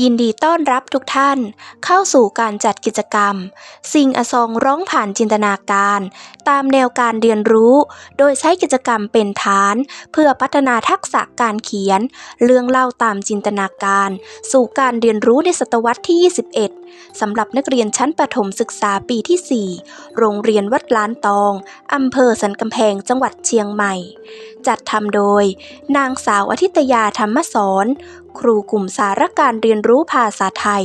ยินดีต้อนรับทุกท่านเข้าสู่การจัดกิจกรรม สิ่งอซองร้องผ่านจินตนาการ ตามแนวการเรียนรู้ โดยใช้กิจกรรมเป็นฐาน เพื่อพัฒนาทักษะการเขียน เรื่องเล่าตามจินตนาการ สู่การเรียนรู้ในศตวรรษที่ 21 สำหรับนักเรียนชั้นประถมศึกษาปีที่ 4 โรงเรียนวัดล้านตองอำเภอสันกำแพงจังหวัดเชียงใหม่ จัดทำโดย นางสาวอาทิตยาธรรมสอน ครูกลุ่มสารการเรียนรู้ภาษาไทย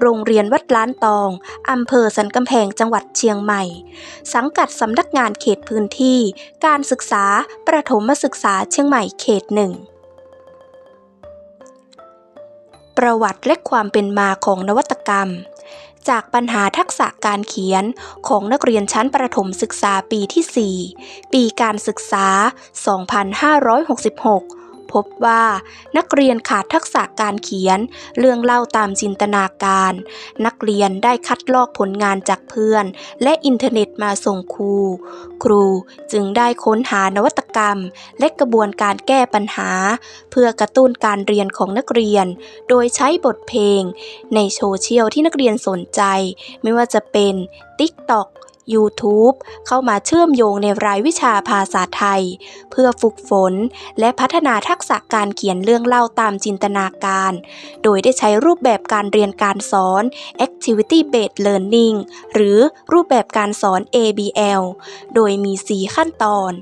โรงเรียนวัดล้านตอง อำเภอสันกำแพงจังหวัดเชียงใหม่ สังกัดสำนักงานเขตพื้นที่ การศึกษาประถมศึกษาเชียงใหม่เขตหนึ่งประวัติและความเป็นมาของนวัตกรรม จากปัญหาทักษะการเขียนของนักเรียนชั้นประถมศึกษาปีที่ 4 ปีการศึกษา 2566 พบว่า นักเรียนขาดทักษะการเขียน เรื่องเล่าตามจินตนาการ นักเรียนได้คัดลอกผลงานจากเพื่อน และอินเทอร์เน็ตมาส่งครู ครูจึงได้ค้นหานวัตกรรม และกระบวนการแก้ปัญหา เพื่อกระตุ้นการเรียนของนักเรียน โดยใช้บทเพลง ในโซเชียลที่นักเรียนสนใจ ไม่ว่าจะเป็น TikTok YouTube เข้ามาเชื่อมโยงในรายวิชาภาษาไทย เพื่อฝึกฝน และพัฒนาทักษะการเขียนเรื่องเล่าตามจินตนาการ โดยได้ใช้รูปแบบการเรียนการสอน Activity Based Learning หรือรูปแบบการสอน ABL โดยมี 4 ขั้นตอน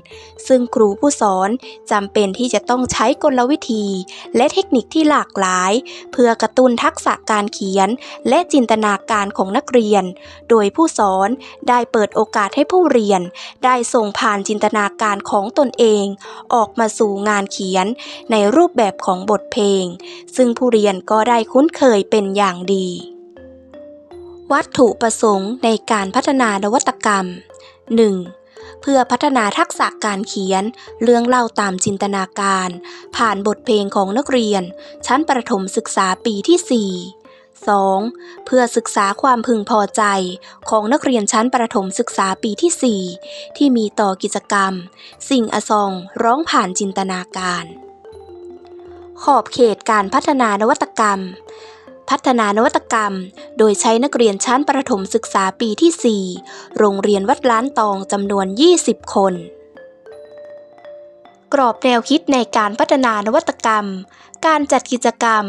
ซึ่งครูผู้สอนจำเป็นที่จะต้องใช้กลวิธี และเทคนิคที่หลากหลาย เพื่อกระตุ้นทักษะการเขียน และจินตนาการของนักเรียน โดยผู้สอนได้เปิดโอกาสให้ผู้เรียน ได้ส่งผ่านจินตนาการของตนเอง ออกมาสู่งานเขียนในรูปแบบของบทเพลง ซึ่งผู้เรียนก็ได้คุ้นเคยเป็นอย่างดี วัตถุประสงค์ในการพัฒนานวัตกรรม 1. เพื่อพัฒนาทักษะการเขียน เรื่องเล่าตามจินตนาการ ผ่านบทเพลงของนักเรียน ชั้นประถมศึกษาปีที่ 4 2. เพื่อศึกษาความพึงพอใจของนักเรียนชั้นประถมศึกษาปีที่ 4 ที่มีต่อกิจกรรม สิ่งอซองร้องผ่านจินตนาการ ขอบเขตการพัฒนานวัตกรรม พัฒนานวัตกรรม โดยใช้นักเรียนชั้นประถมศึกษาปีที่ 4 โรงเรียนวัดล้านตองจำนวน 20 คน กรอบแนวคิดในการพัฒนานวัตกรรม การจัดกิจกรรม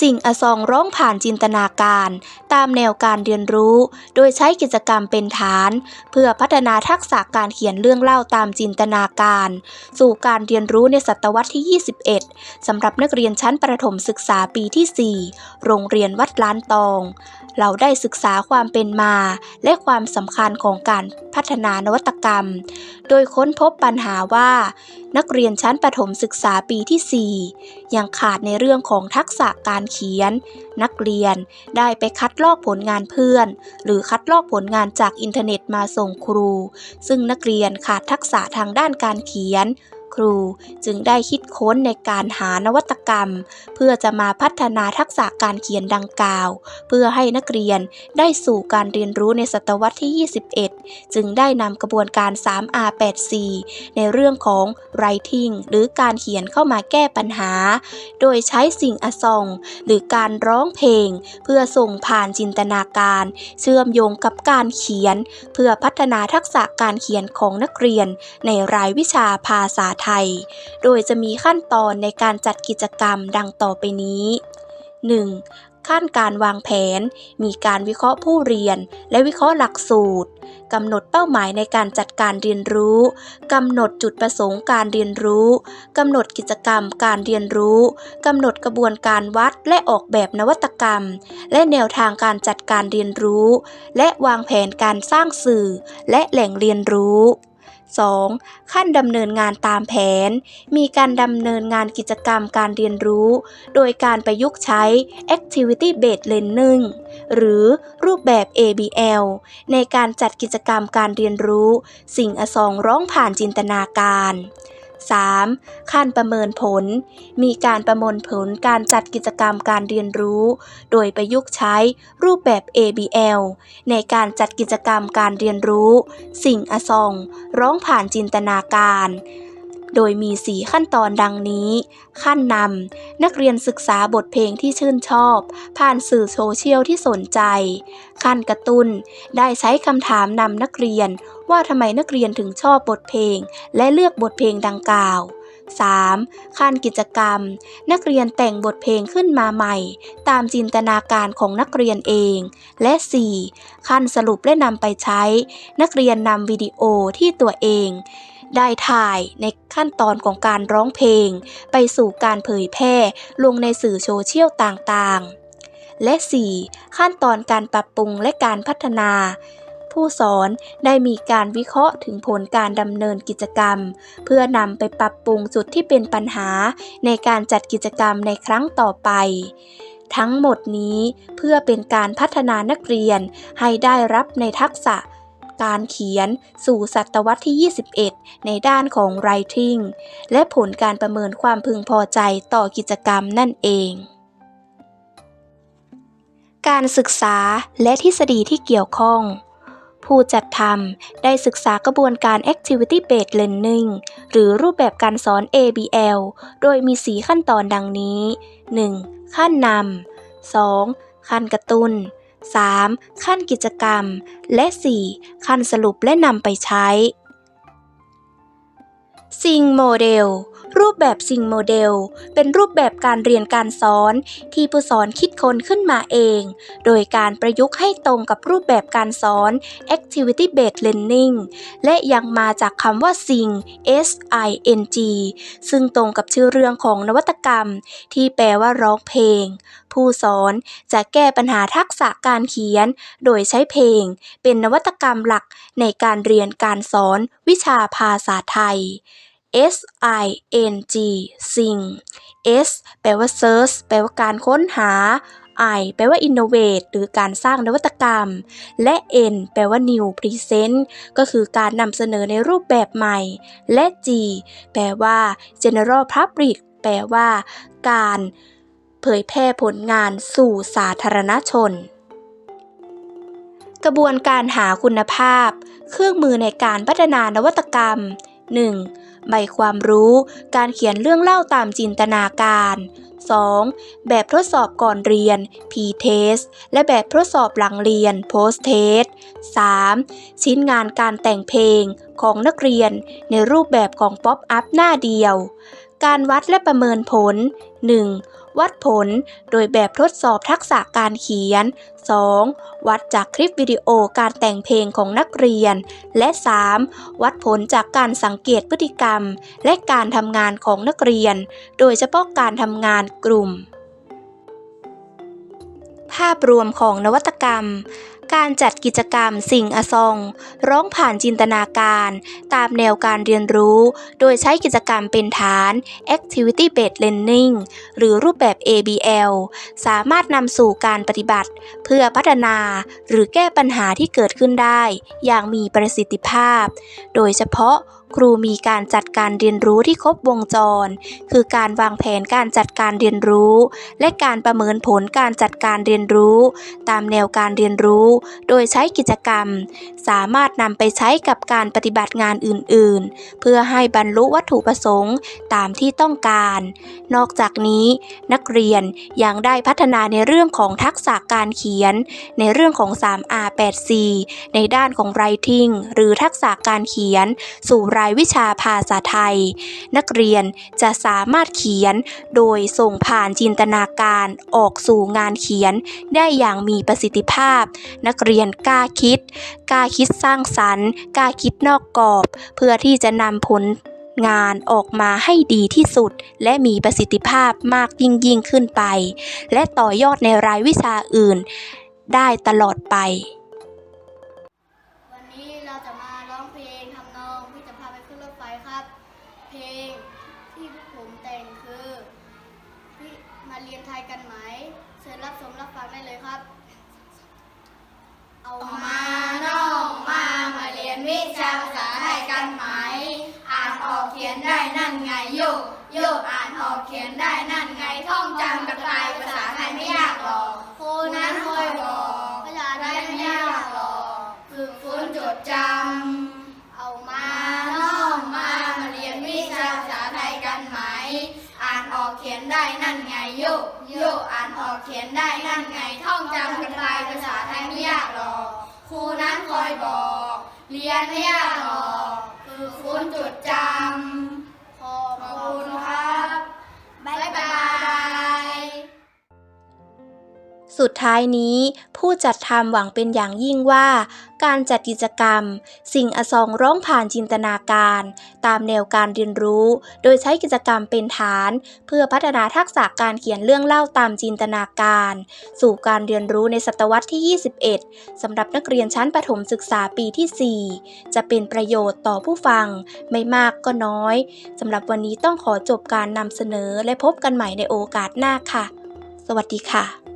สิ่งอซองร้องผ่านจินตนาการ ตามแนวการเรียนรู้ โดยใช้กิจกรรมเป็นฐาน เพื่อพัฒนาทักษะการเขียนเรื่องเล่าตามจินตนาการ สู่การเรียนรู้ในศตวรรษที่ 21 สำหรับนักเรียนชั้นประถมศึกษาปีที่ 4 โรงเรียนวัดล้านตอง เราได้ศึกษาความเป็นมา และความสำคัญของการพัฒนานวัตกรรม โดยค้นพบปัญหาว่า นักเรียนชั้นประถมศึกษาปีที่ 4 ยังขาดในเรื่องของทักษะการเขียน นักเรียนได้ไปคัดลอกผลงานเพื่อน หรือคัดลอกผลงานจากอินเทอร์เน็ตมาส่งครู ซึ่งนักเรียนขาดทักษะทางด้านการเขียน ครู จึงได้คิดค้นในการหานวัตกรรม เพื่อจะมาพัฒนาทักษะการเขียนดังกล่าว เพื่อให้นักเรียนได้สู่การเรียนรู้ในศตวรรษที่ 21 จึงได้นำกระบวนการ 3R8C ในเรื่องของ writing หรือการเขียนเข้ามาแก้ปัญหา โดยใช้สิ่งอซองหรือการร้องเพลง เพื่อส่งผ่านจินตนาการ เชื่อมโยงกับการเขียน เพื่อพัฒนาทักษะการเขียนของนักเรียน ในรายวิชาภาษาไทย โดยจะมีขั้นตอนในการจัดกิจกรรมดังต่อไปนี้ 1. ขั้นการวางแผน มีการวิเคราะห์ผู้เรียน และวิเคราะห์หลักสูตรกำหนดเป้าหมายในการจัดการเรียนรู้กำหนดจุดประสงค์การเรียนรู้กำหนดกิจกรรมการเรียนรู้กำหนดกระบวนการวัดและออกแบบนวัตกรรม และแนวทางการจัดการเรียนรู้ และวางแผนการสร้างสื่อ และแหล่งเรียนรู้ 2. ขั้นดำเนินงานตามแผน มีการดำเนินงานกิจกรรมการเรียนรู้ โดยการประยุกต์ใช้ Activity Based Learning หรือรูปแบบ ABL ในการจัดกิจกรรมการเรียนรู้ สิ่งอสองร้องผ่านจินตนาการ 3. ขั้นประเมินผล มีการประเมินผลการจัดกิจกรรมการเรียนรู้ โดยประยุกต์ใช้รูปแบบ ABL ในการจัดกิจกรรมการเรียนรู้ สิ่งอซอง ร้องผ่านจินตนาการ โดยมี 4 ขั้นตอนดังนี้ ขั้นนำนักเรียนศึกษาบทเพลงที่ชื่นชอบ ผ่านสื่อโซเชียลที่สนใจ ขั้นกระตุ้น ได้ใช้คำถามนำนักเรียน ว่าทำไมนักเรียนถึงชอบบทเพลง และเลือกบทเพลงดังกล่าว 3. ขั้นกิจกรรม นักเรียนแต่งบทเพลงขึ้นมาใหม่ ตามจินตนาการของนักเรียนเอง และ 4. ขั้นสรุปและนำไปใช้ นักเรียนนำวิดีโอที่ตัวเอง ได้ถ่ายในขั้นตอนของการร้องเพลง ไปสู่การเผยแพร่ลงในสื่อโซเชียลต่างๆ และ 4. ขั้นตอนการปรับปรุงและการพัฒนา ผู้สอนได้มีการวิเคราะห์ถึงผลการดำเนินกิจกรรม เพื่อนำไปปรับปรุงจุดที่เป็นปัญหาในการจัดกิจกรรมในครั้งต่อไปทั้งหมดนี้เพื่อเป็นการพัฒนานักเรียนให้ได้รับในทักษะ การเขียนสู่ศตวรรษที่ 21 ในด้านของ writing และผลการประเมินความพึงพอใจต่อกิจกรรมนั่นเอง การศึกษาและทฤษฎีที่เกี่ยวข้องผู้จัดทำได้ศึกษากระบวนการ Activity Based Learning หรือรูปแบบการสอน ABL โดยมี 4 ขั้นตอนดังนี้ 1. ขั้นนำ 2. ขั้นกระตุ้น 3. ขั้นกิจกรรม และ 4. ขั้นสรุปและนำไปใช้ซิงโมเดล รูปแบบซิงโมเดล เป็นรูปแบบการเรียนการสอนที่ผู้สอนคิดค้นขึ้นมาเอง โดยการประยุกต์ให้ตรงกับรูปแบบการสอน Activity Based Learning และยังมาจากคำว่า sing S I N G ซึ่งตรงกับชื่อเรื่องของนวัตกรรม ที่แปลว่าร้องเพลง ผู้สอนจะแก้ปัญหาทักษะการเขียน โดยใช้เพลง เป็นนวัตกรรมหลักในการเรียนการสอนวิชาภาษาไทย S I N G sing S แปลว่า search แปลว่าการค้นหา I แปลว่า innovate หรือการสร้างนวัตกรรม และ N แปลว่า new present ก็คือการนำเสนอในรูปแบบใหม่ และ G แปลว่า general public แปลว่า การเผยแพร่ผลงานสู่สาธารณชน กระบวนการหาคุณภาพ เครื่องมือในการพัฒนานวัตกรรม 1. ใบความรู้ การเขียนเรื่องเล่าตามจินตนาการ 2. แบบทดสอบก่อนเรียน P-test และแบบทดสอบหลังเรียน Post-test 3. ชิ้นงานการแต่งเพลงของนักเรียนในรูปแบบของ Pop-up หน้าเดียว การวัดและประเมินผล 1. วัดผลโดยแบบทดสอบทักษะการเขียน 2. วัดจากคลิปวิดีโอการแต่งเพลงของนักเรียน และ 3. วัดผลจากการสังเกตพฤติกรรม และการทำงานของนักเรียน โดยเฉพาะการทำงานกลุ่ม ภาพรวมของนวัตกรรม การจัดกิจกรรมสิ่งอซอง ร้องผ่านจินตนาการ ตามแนวการเรียนรู้ โดยใช้กิจกรรมเป็นฐาน Activity Based Learning หรือรูปแบบ ABL สามารถนำสู่การปฏิบัติ เพื่อพัฒนาหรือแก้ปัญหาที่เกิดขึ้นได้ อย่างมีประสิทธิภาพ โดยเฉพาะ ครูมีการจัดการเรียนรู้ที่ครบวงจร คือการวางแผนการจัดการเรียนรู้ และการประเมินผลการจัดการเรียนรู้ ตามแนวการเรียนรู้ โดยใช้กิจกรรม สามารถนำไปใช้กับการปฏิบัติงานอื่น ๆ เพื่อให้บรรลุวัตถุประสงค์ตามที่ต้องการ นอกจากนี้ นักเรียนยังได้พัฒนาในเรื่องของทักษะการเขียน ในเรื่องของ 3R 8C ในด้านของ writing หรือทักษะการเขียนสู่รายวิชาภาษาไทย นักเรียนจะสามารถเขียนโดยส่งผ่านจินตนาการออกสู่งานเขียนได้อย่างมีประสิทธิภาพ นักเรียนกล้าคิด กล้าคิดสร้างสรรค์ กล้าคิดนอกกรอบ เพื่อที่จะนำผลงานออกมาให้ดีที่สุด และมีประสิทธิภาพมากยิ่งยิ่งขึ้นไป และต่อยอดในรายวิชาอื่น ได้ตลอดไป ขียนได้นั่นไงท่องจำกันไปภาษาไทยไม่ยากหรอกครูนั้นคอยบอก เรียนไม่ยากหรอกคือคุณจดจำ สุดท้ายนี้ ผู้จัดทำหวังเป็นอย่างยิ่งว่า การจัดกิจกรรม สิ่งอสองร้องผ่านจินตนาการ ตามแนวการเรียนรู้ โดยใช้กิจกรรมเป็นฐาน เพื่อพัฒนาทักษะการเขียนเรื่องเล่าตามจินตนาการ สู่การเรียนรู้ในศตวรรษที่ 21 สำหรับนักเรียนชั้นประถมศึกษาปีที่ 4 จะเป็นประโยชน์ต่อผู้ฟัง ไม่มากก็น้อยสำหรับวันนี้ต้องขอจบการนำเสนอและพบกันใหม่ในโอกาสหน้าค่ะ สวัสดีค่ะ